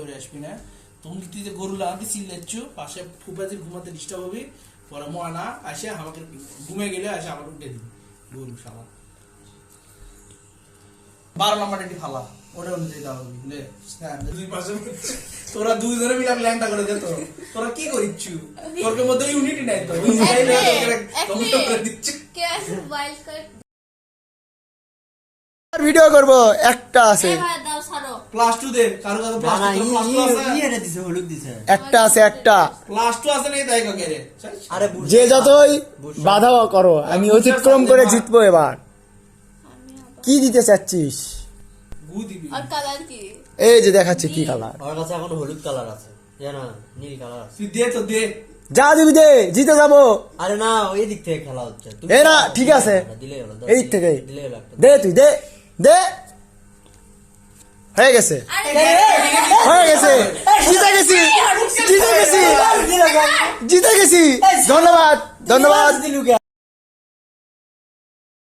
করে আসবি না? তখন কি তুই যে গরু লাগাতে চিল্লাচ্ছু পাশে ফুপাতে ঘুমাতে ডিস্টার্ব হবি পরে ময়না আসে আমাকে ঘুমে গেলে আসে আবার উঠে দিবি। গরু শালা। বারো নাম্বার একটি ফালা। ওটা অনুযায়ী দেওয়া হবে বুঝলে দুই পাশে তোরা দুইজনে মিলে ল্যাংটা করে দে তোরা কি করিচ্ছু? তোর মধ্যে ইউনিটি নাই তো। ভিডিও করব একটা আছে। ক্লাস টু দে কারও কাছে না না ক্লাস টু আছে? ইয়ে দিছে হলুদ দিছে। একটা আছে একটা। ক্লাস টু আছে নাকি? তাই কাকে রে। আরে যে যতই বাধা করো আমি অতিক্রম করে জিতবো এবার। কি দিতে চাচ্ছিস? গু দিবি। আর কালার কি? এই যে দেখাচ্ছে কি কালার আমার কাছে এখন হলুদ কালার আছে। জানা নীল কালার তুই দে তো দে। যা দিবি দে জিতে যাব। আরে না ওই দিক থেকে খেলা হচ্ছে। তুমি এ না, ঠিক আছে। এই থেকে। দে তুই দে দে। হয়ে গেছে। হয়ে গেছে। জিতে গেছি। জিতে গেছি। জিতে গেছি। ধন্যবাদ। ধন্যবাদ।